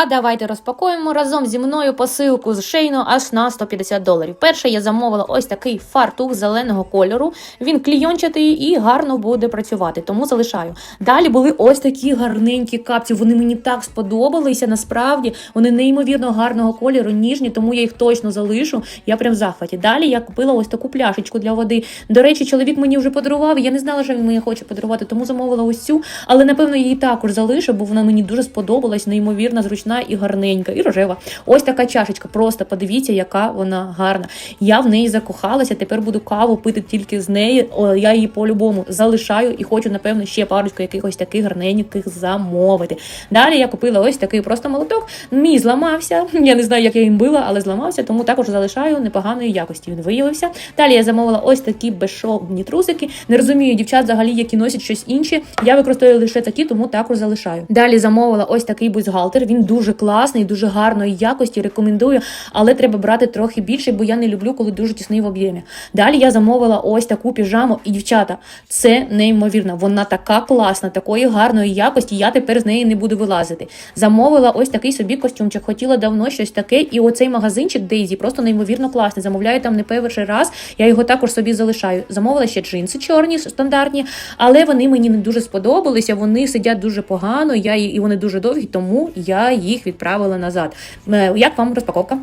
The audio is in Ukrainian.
А давайте розпакуємо разом зі мною посилку з шейно аж на 150 доларів. Перше я замовила ось такий фартух зеленого кольору. Він клійончатий і гарно буде працювати, тому залишаю. Далі були ось такі гарненькі капці. Вони мені так сподобалися. Насправді вони неймовірно гарного кольору, ніжні, тому я їх точно залишу. Я прям в захваті. Далі я купила ось таку пляшечку для води. До речі, чоловік мені вже подарував. Я не знала, що він мені хоче подарувати, тому замовила ось цю. Але напевно її також залишу, бо вона мені дуже сподобалась, неймовірно зручна і гарненька, і рожева. Ось така чашечка. Просто подивіться, яка вона гарна. Я в неї закохалася. Тепер буду каву пити тільки з неї. Я її по-любому залишаю і хочу, напевно, ще парочку якихось таких гарненьких замовити. Далі я купила ось такий просто молоток. Мій зламався. Я не знаю, як я їм била, але зламався, тому також залишаю непоганої якості. Він виявився. Далі я замовила ось такі безшовні трусики. Не розумію дівчат взагалі, які носять щось інше. Я використовую лише такі, тому також залишаю. Далі замовила ось такий бюстгальтер. Він дуже класний, дуже гарної якості. Рекомендую, але треба брати трохи більше, бо я не люблю, коли дуже тісний в об'ємі. Далі я замовила ось таку піжаму, і дівчата, це неймовірно. Вона така класна, такої гарної якості. Я тепер з неї не буду вилазити. Замовила ось такий собі костюмчик. Хотіла давно щось таке, і оцей магазинчик Дейзі просто неймовірно класний. Замовляю там не перший раз. Я його також собі залишаю. Замовила ще джинси чорні, стандартні, але вони мені не дуже сподобалися. Вони сидять дуже погано. Я і вони дуже довгі, тому я їх відправила назад. Е, Як вам розпаковка?